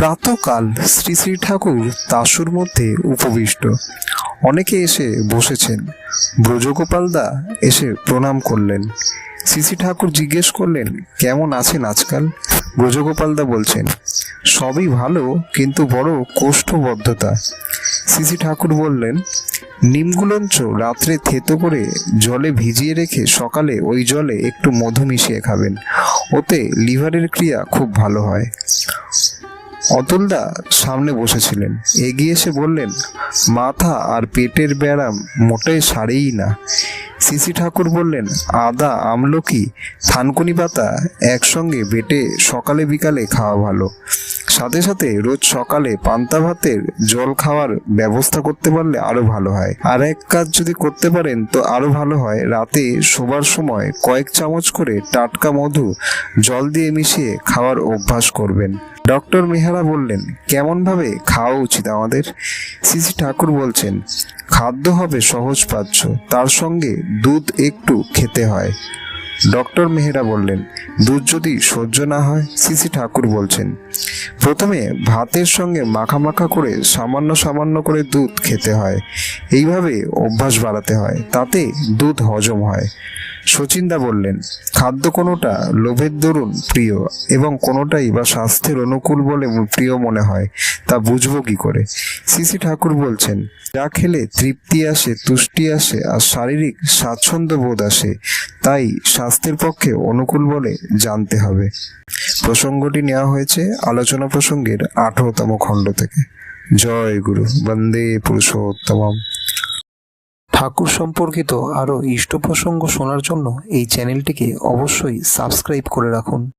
প্রাতকাল শ্রী শ্রী ঠাকুর তাসুর মধ্যে উপবিষ্ট। অনেকে এসে বসেছেন। ব্রজগোপাল দা এসে প্রণাম করলেন। শ্রী শ্রী ঠাকুর জিজ্ঞেস করলেন, কেমন আছেন আজকাল? ব্রজগোপাল দা বলছেন, সবই ভালো, কিন্তু বড় কোষ্ঠবদ্ধতা। শ্রী ঠাকুর বললেন, নিমগুলঞ্চ রাত্রে থেতো করে জলে ভিজিয়ে রেখে সকালে ওই জলে একটু মধু মিশিয়ে খাবেন। ওতে লিভারের ক্রিয়া খুব ভালো হয়। অতুলদা সামনে বসেছিলেন। এগিয়ে এসে বললেন, মাথা আর পেটের ব্যায়াম মোটেই সারেই না। সিসি ঠাকুর বললেন, আদা, আমলকি, থানকুনি পাতা একসঙ্গে বেটে সকালে বিকালে খাওয়া ভালো। সাথে সাথে রোজ সকালে পান্তা ভাতের জল খাওয়ার ব্যবস্থা করতে পারলে আরও ভালো হয়। আর এক কাজ যদি করতে পারেন, তো আরও ভালো হয়। রাতে শোবার সময় কয়েক চামচ করে টাটকা মধু জল দিয়ে মিশিয়ে খাওয়ার অভ্যাস করবেন। ডক্টর মেহারা বললেন কেমন ভাবে খাওয়া উচিত আমাদের? সিসি ঠাকুর বলছেন, খাদ্য হবে সহজ সহজপাচ্য তার সঙ্গে দুধ একটু খেতে হয়। ডক্টর মেহেরা বললেন, দুধ যদি সহ্য না হয়? সিসি ঠাকুর বলছেন প্রথমে ভাতের সঙ্গে মাখা মাখা করে সামান্য সামান্য করে দুধ খেতে হয়। এইভাবে অভ্যাস বাড়াতে হয়, তাতে দুধ হজম হয়। শচীনদা বললেন, খাদ্য কোনোটা লোভের দরুন প্রিয় এবং কোনোটাই বা স্বাস্থ্যের অনুকূল বলে প্রিয় মনে হয়, তা বুঝব কি করে? সিসি ঠাকুর বলছেন, যা খেলে তৃপ্তি আসে, তুষ্টি আসে আর শারীরিক স্বাচ্ছন্দ্য বোধ আসে তাই স্বাস্থ্যের পক্ষে অনুকূল বলে জানতে হবে। প্রসঙ্গটি নেওয়া হয়েছে আলোচনা প্রসঙ্গের আঠারোতম খণ্ড থেকে। জয় গুরু, বন্দে পুরুষোত্তম ঠাকুর সম্পর্কিত আরও ইষ্ট প্রসঙ্গ শোনার জন্য এই চ্যানেলটিকে অবশ্যই সাবস্ক্রাইব করে রাখুন।